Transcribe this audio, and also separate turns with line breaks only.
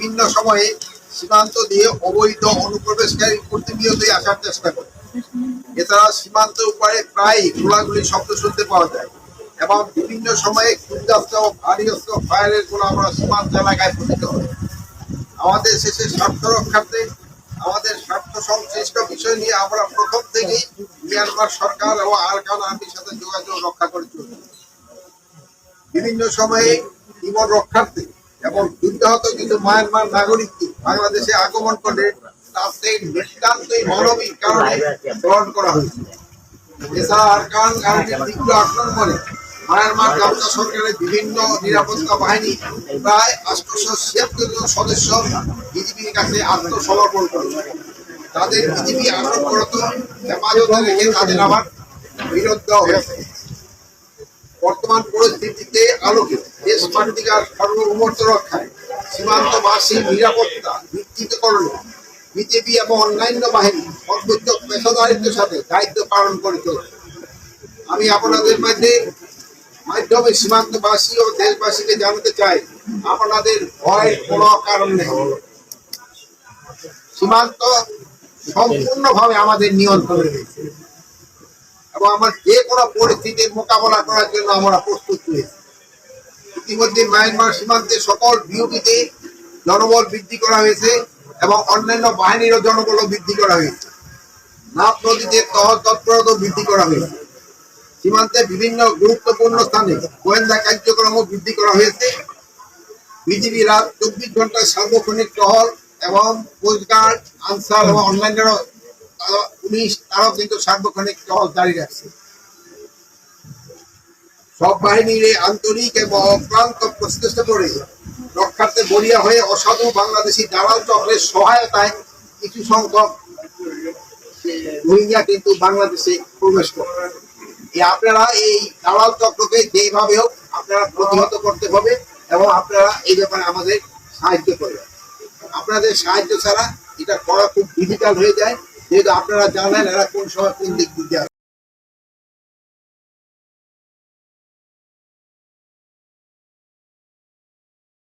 বিভিন্ন সময়ে সীমান্ত দিয়ে অবৈধ অনুপ্রবেশকারী প্রতিনিয়তই আসার চেষ্টা করে। এছাড়া সীমান্ত উপরে প্রায় গোলাগুলি শব্দ শুনতে পাওয়া যায় এবং বিভিন্ন সময়ে ক্ষুদ্রাস্ত্র ভারী অস্ত্র ফায়ারের গোলা আমরা সীমান্ত এলাকায় পতিত হয় আমাদের শেষে স্বার্থ রক্ষার্থে আমাদের স্বার্থ সংশ্লিষ্ট বিষয় নিয়ে আমরা প্রথম থেকেই মিয়ানমার সরকার এবং আরকান আর্মির সাথে যোগাযোগ রক্ষা করে চলছি বিভিন্ন সময়ে জীবন রক্ষার্থে এবং যুদ্ধাহত কিছু মায়ানমার নাগরিককে বাংলাদেশে আগমন করে তাদের নিতান্তই মানবিক কারণে গ্রহণ করা এছাড়া তীব্র মায়ানমার গামছা সরকারের বিভিন্ন নিরাপত্তা বাহিনী প্রায় আটশোশো ছিয়াত্তর জন সদস্য বিজিবির কাছে আত্মসমর্পণ করে তাদের বিজিবি আটকরত হেফাজতে রেখে তাদের আবার বিরোধ দেওয়া হয়েছে। বর্তমান পরিস্থিতিতে আলোকে মাতৃকার সার্বভৌমত্ব রক্ষায় সীমান্তবাসী নিরাপত্তা নিশ্চিতকরণে বিজেপি এবং অন্যান্য বাহিনী সর্বোচ্চ পেশাদারিত্বের সাথে দায়িত্ব পালন করে আমি আপনাদের মধ্যে মাধ্যমে সীমান্তবাসী ও দেশবাসীকে জানাতে চাই, আপনাদের ভয়ের কোনো কারণ নেই। সীমান্ত সম্পূর্ণভাবে আমাদের নিয়ন্ত্রণে রয়েছে। এবং আমার যে কোনো পরিস্থিতির মোকাবেলা করার জন্য আমরা প্রস্তুত রয়েছি। ইতিমধ্যে মায়ানমার সীমান্তে সকল বিউটিতে জনবল বৃদ্ধি করা হয়েছে এবং অন্যান্য বাহিনীরও জনবলও বৃদ্ধি করা হয়েছে। নাপ নদীতে তহল তৎপরতা বৃদ্ধি করা হয়েছে। সীমান্তে বিভিন্ন গুরুত্বপূর্ণ স্থানে গোয়েন্দা কার্যক্রমও বৃদ্ধি করা হয়েছে। বিজিবি রাত চব্বিশ ঘণ্টা সার্বক্ষণিক টহল এবং কোস্টগার্ড আনসার এবং অন্যান্য পুলিশ তারাও কিন্তু সার্বক্ষণিক টহল জারি রাখছে। সব বাহিনীর আন্তরিক এবং অক্লান্ত প্রচেষ্টা করে রক্ষার্থে বলিয়া হয়ে অসাধু বাংলাদেশি দালাল চক্রের সহায়তায় কিছু সংখ্যক রোহিঙ্গা কিন্তু বাংলাদেশে প্রবেশ করে। আপনারা এই দালাল চক্রকে যেভাবে হোক আপনারা প্রতিহত করতে হবে এবং আপনারা এই ব্যাপারে আমাদের সাহায্য করবেন। আপনাদের সাহায্য ছাড়া এটা করা খুব ডিফিকাল্ট হয়ে যায়। যেহেতু আপনারা জানেন এরা কোন সময় কোন দিক দিয়ে